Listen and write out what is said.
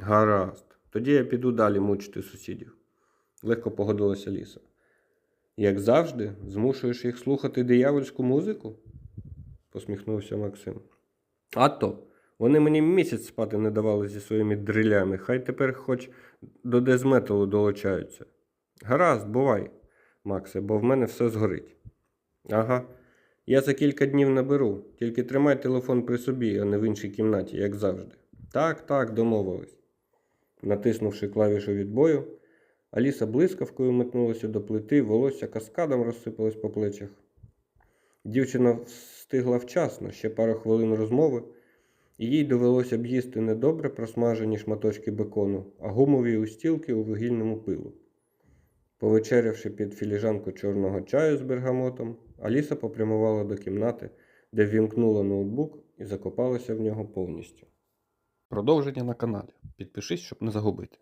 Гаразд. Тоді я піду далі мучити сусідів. Легко погодилася Ліса. Як завжди, змушуєш їх слухати диявольську музику? посміхнувся Максим. А то, вони мені місяць спати не давали зі своїми дрилями, хай тепер хоч до дезметалу долучаються. Гаразд, бувай, Максе, бо в мене все згорить. Ага. Я за кілька днів наберу, тільки тримай телефон при собі, а не в іншій кімнаті, як завжди. Так, так, домовились. Натиснувши клавішу відбою, Аліса блискавкою метнулася до плити, волосся каскадом розсипалось по плечах. Дівчина встигла вчасно, ще пару хвилин розмови, і їй довелося б їсти не добре просмажені шматочки бекону, а гумові устілки у вугільному пилу. Повечерявши під філіжанку чорного чаю з бергамотом, Аліса попрямувала до кімнати, де ввімкнула ноутбук і закопалася в нього повністю. Продовження на каналі. Підпишись, щоб не загубити.